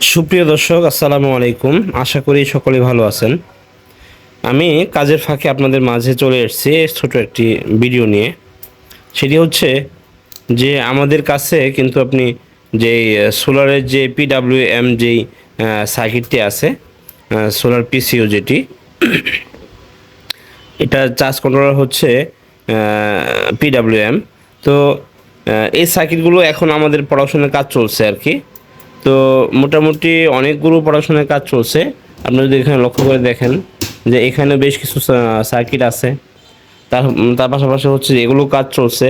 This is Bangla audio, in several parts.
সুপ্রিয় দর্শক, আসসালামু আলাইকুম। আশা করি সকলে ভালো আছেন। আমি কাজের ফাঁকে আপনাদের মাঝে চলে এসেছি ছোট একটি ভিডিও নিয়ে। সেটি হচ্ছে যে আমাদের কাছে কিন্তু আপনি যে সোলারের যে পিডাব্লিউ এম যেই সার্কিটটি আছে সোলার পিসিও যেটি, এটা চার্জ কন্ট্রোলার হচ্ছে পিডাব্লিউ এম তো এই সার্কিটগুলো এখন আমাদের পড়াশোনার কাজ চলছে আর কি। তো মোটামুটি অনেকগুলো পড়াশোনার কাজ চলছে। আপনি যদি এখানে লক্ষ্য করে দেখেন যে এখানে বেশ কিছু সার্কিট আছে। তার তার পাশাপাশি হচ্ছে এগুলো কাজ চলছে।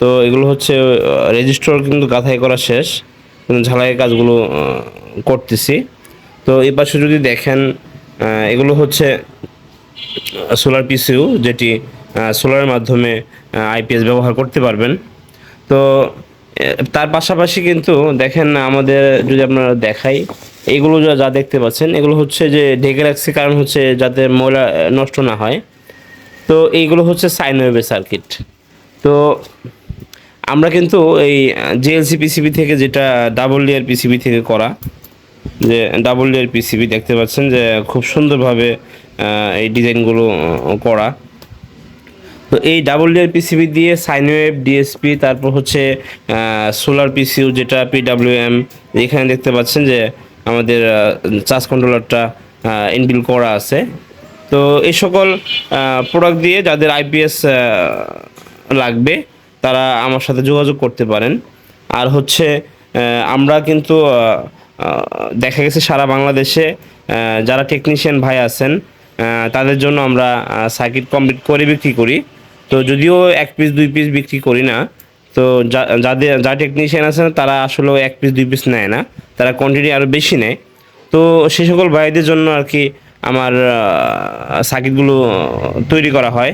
তো এগুলো হচ্ছে রেজিস্টার কিন্তু গাঁথাই করা শেষ। ঝালাইয়ের কাজগুলো করতেছি। তো এই পাশে যদি দেখেন এগুলো হচ্ছে সোলার পিসিউ যেটি সোলারের মাধ্যমে আইপিএস ব্যবহার করতে পারবেন। তো এ, তার পাশাপাশি কিন্তু দেখেন আমাদের যদি আপনারা দেখাই, এগুলো যা দেখতে পাচ্ছেন, এগুলো হচ্ছে যে ঢেকে রাখছে কারণ হচ্ছে যাতে ময়লা নষ্ট না হয়। তো এইগুলো হচ্ছে সাইন ওয়েভের সার্কিট। তো আমরা কিন্তু এই জিএলসি পিসিবি থেকে যেটা ডাবল লেয়ার পিসিবি থেকে করা, যে ডাবল লেয়ার পিসিবি দেখতে পাচ্ছেন যে খুব সুন্দরভাবে এই ডিজাইনগুলো করা। তো এই ডাবল লেয়ার পিসিবি দিয়ে সাইনওয়েভ ডিএসপি তারপর হচ্ছে সোলার পিসিউ যেটা পিডাব্লিউএম এখানে দেখতে পাচ্ছেন যে আমাদের চার্জ কন্ট্রোলারটা ইনবিল করা আছে। তো এই সকল প্রোডাক্ট দিয়ে যাদের আইপিএস লাগবে, তারা আমার সাথে যোগাযোগ করতে পারেন। আর হচ্ছে আমরা কিন্তু দেখা গেছে সারা বাংলাদেশে যারা টেকনিশিয়ান ভাই আছেন তাদের জন্য আমরা সার্কিট কমপ্লিট করে বিক্রি করি। তো যদিও এক পিস দুই পিস বিক্রি করি না, তো যাদের যা টেকনিশিয়ান আছেন, তারা আসলে এক পিস দুই পিস নেয় না, তারা কোয়ান্টিটি আরও বেশি নেয়। তো সে সকল ভাইদের জন্য আর কি আমার সার্কিটগুলো তৈরি করা হয়।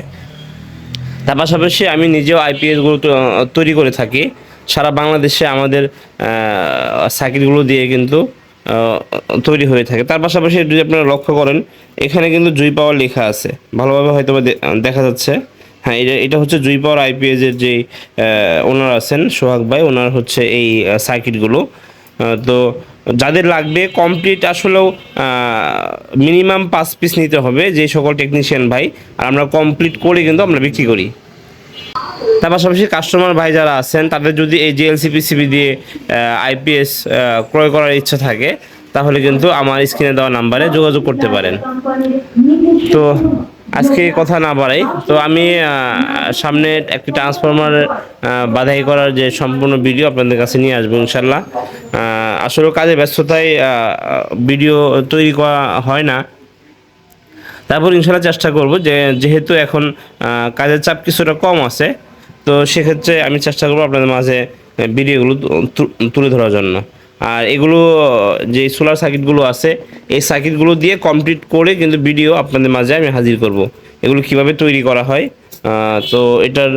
তার পাশাপাশি আমি নিজেও আইপিএসগুলো তৈরি করে থাকি। সারা বাংলাদেশে আমাদের সার্কিটগুলো দিয়ে কিন্তু তৈরি হয়ে থাকে। তার পাশাপাশি যদি আপনারা লক্ষ্য করেন, এখানে কিন্তু জুই পাওয়ার লেখা আছে। ভালোভাবে হয়তো দেখা যাচ্ছে। হ্যাঁ এটা এটা হচ্ছে জুই পাওয়ার আইপিএস এর যে ওনার আছেন, সোহাগ ভাই, ওনার হচ্ছে এই সার্কিটগুলো। তো যাদের লাগবে কমপ্লিট আসলেও মিনিমাম পাঁচ পিস নিতে হবে, যে সকল টেকনিশিয়ান ভাই, আর আমরা কমপ্লিট করে কিন্তু আমরা বিক্রি করি। তার পাশাপাশি কাস্টমার ভাই যারা আছেন, তাদের যদি এই জিএলসি পিসিবি দিয়ে আইপিএস ক্রয় করার ইচ্ছা থাকে, তাহলে কিন্তু আমার স্ক্রিনে দেওয়া নাম্বারে যোগাযোগ করতে পারেন। তো আজকে কথা না বাড়াই। তো আমি সামনে একটি ট্রান্সফরমার বাধাই করার যে সম্পূর্ণ ভিডিও আপনাদের কাছে নিয়ে আসব ইনশাল্লাহ। আসলে কাজে ব্যস্ততায় ভিডিও তৈরি করা হয় না। তারপর ইনশাল্লাহ চেষ্টা করব যে, যেহেতু এখন কাজের চাপ কিছুটা কম আছে, তো সেক্ষেত্রে আমি চেষ্টা করব আপনাদের মাঝে ভিডিওগুলো তুলে ধরার জন্য। আর এগুলো, যে সোলার সার্কিটগুলো আছে, এই সার্কিটগুলো দিয়ে কমপ্লিট করে কিন্তু ভিডিও আপনাদের মাঝে আমি হাজির করব। এগুলো কীভাবে তৈরি করা হয় তো এটার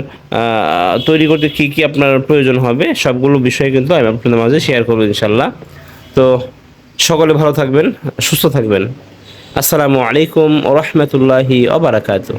তৈরি করতে কি কি আপনার প্রয়োজন হবে, সবগুলো বিষয় কিন্তু আমি আপনাদের মাঝে শেয়ার করব ইনশাল্লাহ তো সকলে ভালো থাকবেন, সুস্থ থাকবেন। আসসালামু আলাইকুম ও রহমতুল্লাহি ওবরাকাতু